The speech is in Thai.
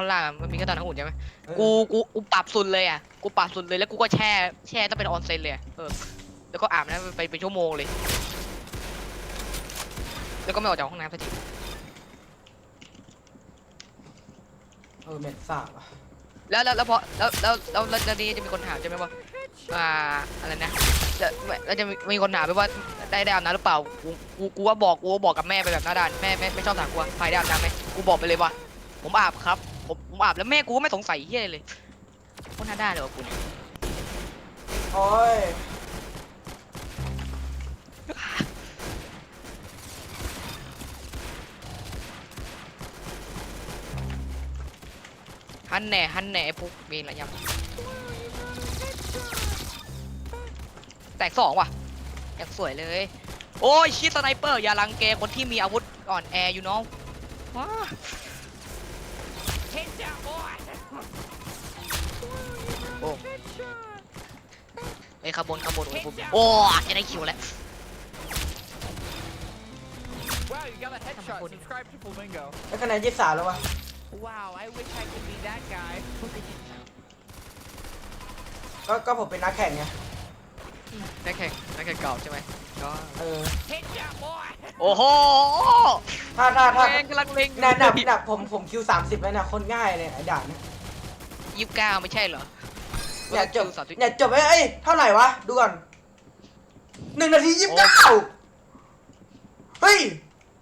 ข้างล่างอะมันมีแค่ตอนทั้งหุ่นใช่ไหมเออกูกูกูปรับสุดเลยอะกูปรับสุดเลยแล้วกูก็แช่แช่ต้องเป็นออนเซ็นเลยอะเออแล้วก็อาบน้ำไปเป็นชั่วโมงเลย แล้วก็ไม่ออกจากห้องน้ำสักทีเออเหม็นสาบอะแล้วแล้วแล้วพอแล้วแล้วแล้วแล้วแล้วนี้จะมีคนถามใช่ไหมว่าอ่าอะไรนะจะแล้วจะมีมีคนถามไปว่าได้ได้อาบน้ำหรือเปล่ากูกูกูว่าบอกกูว่าบอกกับแม่ไปแบบหน้าด้านแม่แม่ไม่ชอบถามกูว่าใครได้อาบน้ำไหมกูบอกไปเลยว่า ผมอาบครับ ผมผมอาบแล้วแม่กูก็ไม่สงสัยเฮียเลยโคตรหน้าด้านเลยว่ะกูเนี่ยโอ้ยฮันแหน่ฮันแหน่ไอ้พวกเมนอะไรยังแตกสองว่ะอยากสวยเลย โอ้ยชิสไนเปอร์อย่ารังแกคนที่มีอาวุธอ่อนแออยู่น้องว้า โอ้ไอ้ยขางบวนขางบวนโอ้ยผมโอ้จะได้คิวแล้ว Wow, you got a headshot. Come on. Subscribe to Flamingo. แล้วคะแนนยี่สามแล้ววะ Wow, I wish I could be that guy. ก็ก็ผมเป็นนักแข่งไง นักแข่งนักแข่งเก่าใช่ไหมก็เออ Headshot, boy. โอ้โห ถ้าถ้าถ้าแม่งกำลังเล็งน่ะน่ะน่ะผมผมคิวสามสิบแล้วนะคนง่ายเลยไอ้ด่านเนี่ยยี่สิบเก้าไม่ใช่เหรอเนี่ยจบสามสิบเนี่ยจบไอ้เอ้ยเท่าไหร่วะ ดูก่อนหนึ่งนาทียี่สิบเก้าเฮ้ย